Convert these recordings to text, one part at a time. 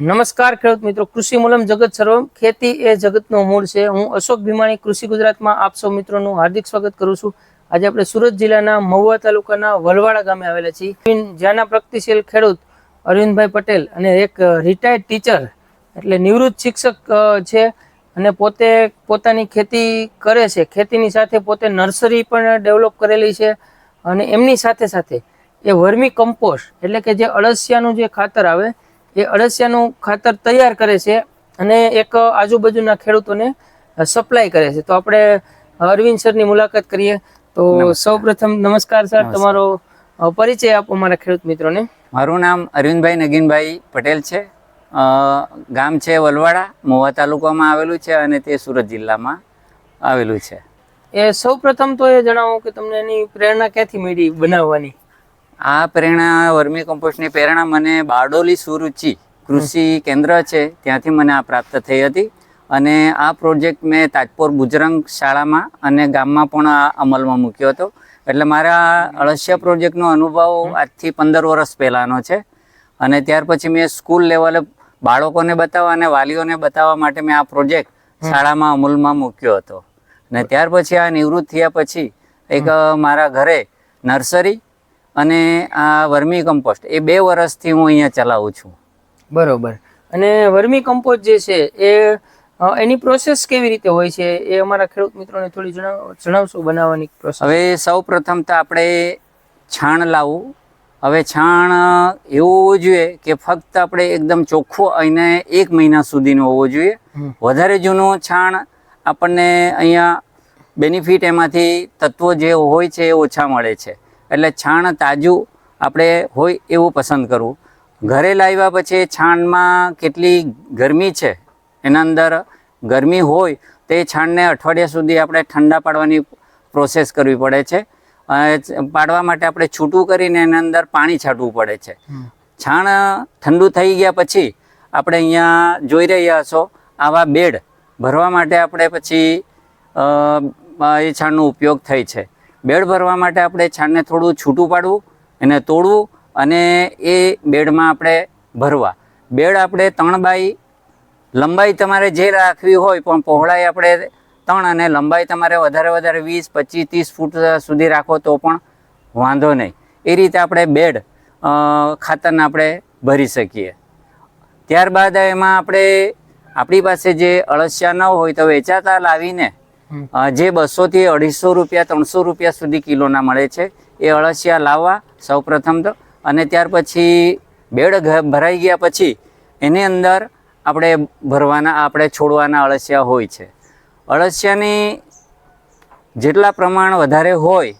નમસ્કાર ખેડૂત મિત્રો, કૃષિ મૂલમ જગત સર્વમ. ખેતી એ જગતનો મૂળ છે. હું અશોક ભીમાણી, કૃષિ ગુજરાતમાં આપ સૌ મિત્રોનું હાર્દિક સ્વાગત કરું છું. આજે આપણે સુરત જિલ્લાના મહુવા તાલુકાના વલવાડા ગામે આવેલા છીએ. જ્યાંના પ્રગતિશીલ ખેડૂત અરવિંદભાઈ પટેલ અને એક રિટાયર્ડ ટીચર એટલે નિવૃત્ત શિક્ષક છે અને પોતે પોતાની ખેતી કરે છે. ખેતીની સાથે પોતે નર્સરી પણ ડેવલપ કરેલી છે અને એમની સાથે સાથે એ વર્મી કમ્પોસ્ટ એટલે કે જે અળસિયાનું જે ખાતર આવે એ અળસિયાનું ખાતર તૈયાર કરે છે અને એક આજુબાજુના ખેડૂતોને સપ્લાય કરે છે. તો આપણે અરવિંદ સરની મુલાકાત કરીએ. તો સૌપ્રથમ નમસ્કાર સર તમારો પરિચય આપો મારા ખેડૂત મિત્રોને. મારું નામ અરવિંદભાઈ નગીનભાઈ પટેલ છે. ગામ છે વલવાડા મોવા તાલુકામાં આવેલું છે અને તે સુરત જિલ્લામાં આવેલું છે. એ સૌપ્રથમ તો એ જણાવો કે તમને એની પ્રેરણા ક્યાંથી મળી બનાવવાની? આ પ્રેરણા વર્મી કમ્પોસ્ટની પ્રેરણા મને બારડોલી સુરુચિ કૃષિ કેન્દ્ર છે ત્યાંથી મને આ પ્રાપ્ત થઈ હતી. અને આ પ્રોજેક્ટ મેં તાજપોર બુજરંગ શાળામાં અને ગામમાં પણ આ અમલમાં મૂક્યો હતો. એટલે મારા અળસિયા પ્રોજેક્ટનો અનુભવ આજથી પંદર વર્ષ પહેલાંનો છે. અને ત્યાર પછી મેં સ્કૂલ લેવલે બાળકોને બતાવવા અને વાલીઓને બતાવવા માટે મેં આ પ્રોજેક્ટ શાળામાં અમલમાં મૂક્યો હતો. અને ત્યાર પછી આ નિવૃત્ત થયા પછી એક મારા ઘરે નર્સરી અને આ વર્મી કમ્પોસ્ટ એ બે વર્ષથી હું અહીંયા ચલાવું છું. બરોબર. અને વર્મી કમ્પોસ્ટ જે છે એ એની પ્રોસેસ કેવી રીતે હોય છે? એ અમારા ખેડૂત મિત્રોને થોડી જણાવ જણાવશો બનાવવાની પ્રોસેસ? હવે સૌ પ્રથમ તો આપણે છાણ લાવવું. હવે છાણ એવું હોવું જોઈએ કે ફક્ત આપણે એકદમ ચોખ્ખું અને એક મહિના સુધીનું હોવું જોઈએ. વધારે જૂનું છાણ આપણને અહીંયા બેનિફિટ એમાંથી તત્વો જે હોય છે એ ઓછા મળે છે. એટલે છાણ તાજું આપણે હોય એવું પસંદ કરવું. ઘરે લાવ્યા પછી છાણમાં કેટલી ગરમી છે એના અંદર ગરમી હોય તે છાણને અઠવાડિયા સુધી આપણે ઠંડા પાડવાની પ્રોસેસ કરવી પડે છે. પાડવા માટે આપણે છૂટું કરીને એના અંદર પાણી છાંટવું પડે છે. છાણ ઠંડુ થઈ ગયા પછી આપણે અહીંયા જોઈ રહ્યા હશો આવા બેડ ભરવા માટે આપણે પછી એ છાણનો ઉપયોગ થઈ છે. બેડ ભરવા માટે આપણે છાણને થોડું છૂટું પાડવું એને તોડવું અને એ બેડમાં આપણે ભરવા. બેડ આપણે ત્રણ બાય લંબાઈ તમારે જે રાખવી હોય પણ પહોળાઈ આપણે ત્રણ અને લંબાઈ તમારે વધારે વધારે વીસ, પચીસ, ત્રીસ ફૂટ સુધી રાખો તો પણ વાંધો નહીં. એ રીતે આપણે બેડ ખાતરને આપણે ભરી શકીએ. ત્યારબાદ એમાં આપણે આપણી પાસે જે અળસિયા ન હોય તો વેચાતા લાવીને જે બસોથી અઢીસો રૂપિયા, ત્રણસો રૂપિયા સુધી કિલોના મળે છે. એ અળસિયા લાવવા સૌપ્રથમ તો. અને ત્યાર પછી બેડ ભરાઈ ગયા પછી એની અંદર આપણે ભરવાના, આપણે છોડવાના અળસિયા હોય છે. અળસિયાની જેટલા પ્રમાણ વધારે હોય,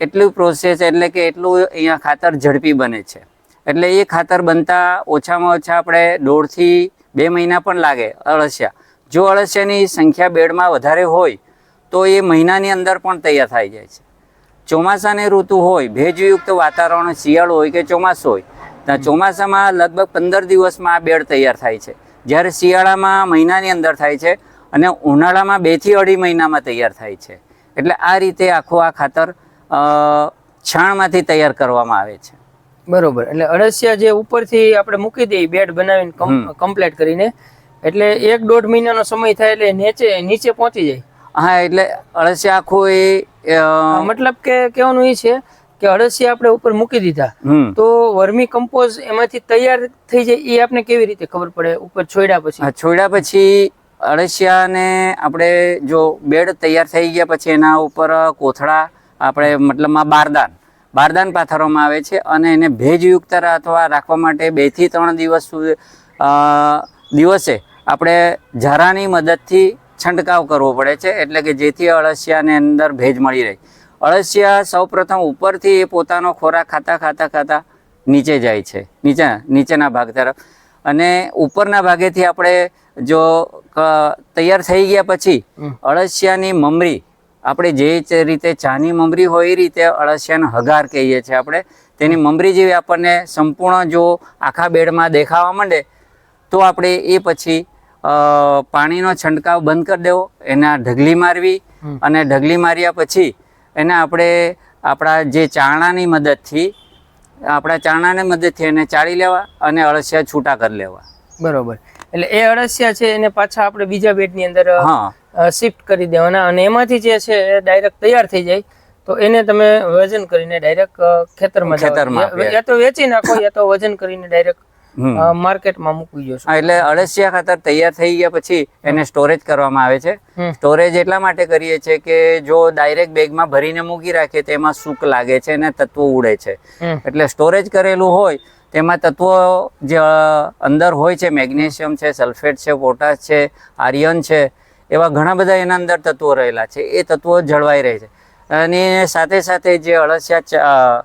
એટલું પ્રોસેસ એટલે કે એટલું અહીંયા ખાતર ઝડપી બને છે. એટલે એ ખાતર બનતા ઓછામાં ઓછા આપણે દોઢથી બે મહિના પણ લાગે અળસિયા. જો અળસિયાની સંખ્યા બેડમાં વધારે હોય તો એ મહિનાની અંદર પણ તૈયાર થઈ જાય છે. ચોમાસાની ઋતુ હોય ભેજયુક્ત વાતાવરણ શિયાળો હોય કે ચોમાસું હોય ત્યાં ચોમાસામાં લગભગ પંદર દિવસમાં આ બેડ તૈયાર થાય છે. જ્યારે શિયાળામાં મહિનાની અંદર થાય છે અને ઉનાળામાં બેથી અઢી મહિનામાં તૈયાર થાય છે. એટલે આ રીતે આખું આ ખાતર છાણમાંથી તૈયાર કરવામાં આવે છે. બરોબર. એટલે અળસિયા જે ઉપરથી આપણે મૂકી દઈએ બેડ બનાવીને. કમ્પ્લીટ કરીને એટલે એક દોઢ મહિનાનો સમય થાય એટલે નીચે નીચે પહોંચી જાય. હા એટલે અળસિયા આખું એ મતલબ કે કહેવાનું એ છે કે અળસિયા આપણે ઉપર મૂકી દીધા. તો વર્મી કમ્પોઝ એમાંથી તૈયાર થઈ જાય એ આપણે કેવી રીતે ખબર પડે? ઉપર છોડ્યા પછી. આ છોડ્યા પછી અળસિયાને આપણે જો બેડ તૈયાર થઈ ગયા પછી એના ઉપર કોથળા આપણે મતલબમાં બારદાન. બારદાન પાથરવામાં આવે છે અને એને ભેજયુક્ત અથવા રાખવા માટે બેથી ત્રણ દિવસ સુધી દિવસે આપણે ઝારાની મદદથી છંટકાવ કરવો પડે છે એટલે કે જેથી અળસિયાને અંદર ભેજ મળી રહે. અળસિયા સૌપ્રથમ ઉપરથી એ પોતાનો ખોરાક ખાતા ખાતા ખાતા નીચે જાય છે નીચે નીચેના ભાગ તરફ. અને ઉપરના ભાગેથી આપણે જો તૈયાર થઈ ગયા પછી અળસિયાની મમરી આપણે જે રીતે ચાની મમરી હોય એ રીતે અળસિયાનો હગાર કહીએ છીએ આપણે. તેની મમરી જેવી આપણને સંપૂર્ણ જો આખા બેડમાં દેખાવા માંડે તો આપણે એ પછી પાણીનો છંટકાવ બંધ કરી દેવો એના ઢગલી મારવી અને ઢગલી માર્યા પછી એને આપણે આપણા જે ચાણાની મદદથી આપણા ચાણાની મદદથી એને ચાળી લેવા અને અળસિયા છૂટા કરી લેવા. બરોબર. એટલે એ અળસિયા છે એને પાછા આપણે બીજા બેડની અંદર હા. શિફ્ટ કરી દેવાના અને એમાંથી જે છે એ ડાયરેક્ટ તૈયાર થઈ જાય. તો એને તમે વજન કરીને ડાયરેક્ટ ખેતરમાં. ખેતરમાં યા- તો વેચી નાખો યા તો વજન કરીને ડાયરેક્ટ માર્કેટમાં મૂકી દો એટલે અળસિયા ખાતર તૈયાર થઈ ગયા પછી એને સ્ટોરેજ કરવામાં આવે છે. સ્ટોરેજ એટલા માટે કરીએ છીએ કે જો ડાયરેક્ટ બેગમાં ભરીને મૂકી રાખીએ તેમાં સૂક લાગે છે અને તત્વો ઉડે છે. એટલે સ્ટોરેજ કરેલું હોય તેમાં તત્વો જે અંદર હોય છે મેગ્નેશિયમ છે સલ્ફેટ છે પોટાશ છે આર્યન છે એવા ઘણા બધા એના અંદર તત્વો રહેલા છે. એ તત્વો જળવાઈ રહે છે. અને સાથે સાથે જે અળસિયા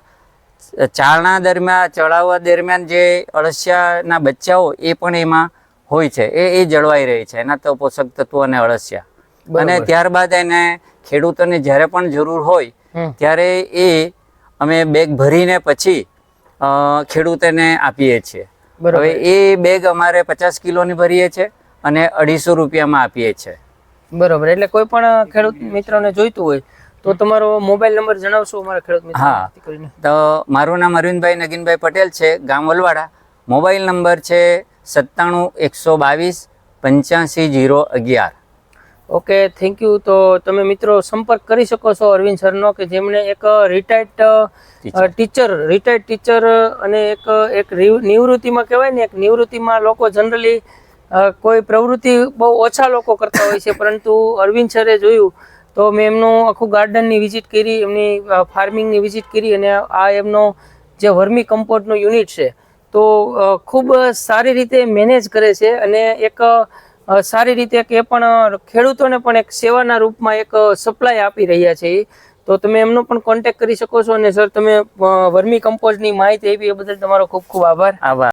ચારણા દરમિયાન ચડાવવા દરમિયાન જે અળસિયાના બચ્ચાઓ એ પણ એમાં હોય છે. એ એ જળવાઈ રહી છે. એના તો પોષક તત્વો અને અળસિયા. અને ત્યારબાદ એને ખેડૂતોને જ્યારે પણ જરૂર હોય ત્યારે એ અમે બેગ ભરીને પછી ખેડૂતોને આપીએ છીએ. બરોબર. હવે એ બેગ અમારે પચાસ કિલોની ભરીએ છીએ અને અઢીસો રૂપિયામાં આપીએ છીએ. બરોબર. એટલે કોઈ પણ ખેડૂત મિત્રોને જોઈતું હોય તો તમારો મોબાઈલ નંબર જણાવશો અમારા ખેડૂત મિત્રો હા. તો મારું નામ અરવિંદભાઈ નગીનભાઈ પટેલ છે ગામ વલવાડા. મોબાઈલ નંબર છે સત્તાણું એકસો બાવીસ પંચ્યાસી જીરો અગિયાર. ઓકે થેન્ક યુ તો તમે મિત્રો સંપર્ક કરી શકો છો અરવિંદ સરનો કે જેમણે એક રિટાયર્ડ ટીચર રિટાયર્ડ ટીચર અને એક એક નિવૃત્તિમાં કહેવાય ને એક નિવૃત્તિમાં લોકો જનરલી કોઈ પ્રવૃત્તિ બહુ ઓછા લોકો કરતા હોય છે પરંતુ અરવિંદ સરે જોયું તો મેં એમનું આખું ગાર્ડનની વિઝિટ કરી, એમની ફાર્મિંગની વિઝિટ કરી અને આ એમનો જે વર્મી કમ્પોસ્ટનું યુનિટ છે, તો ખૂબ સારી રીતે મેનેજ કરે છે અને એક સારી રીતે એ પણ ખેડૂતોને પણ એક સેવાના રૂપમાં એક સપ્લાય આપી રહ્યા છે. તો તમે એમનો પણ કોન્ટેક્ટ કરી શકો છો અને સર તમે વર્મી કમ્પોઝની માહિતી આપી એ બદલ તમારો ખૂબ ખૂબ આભાર આભાર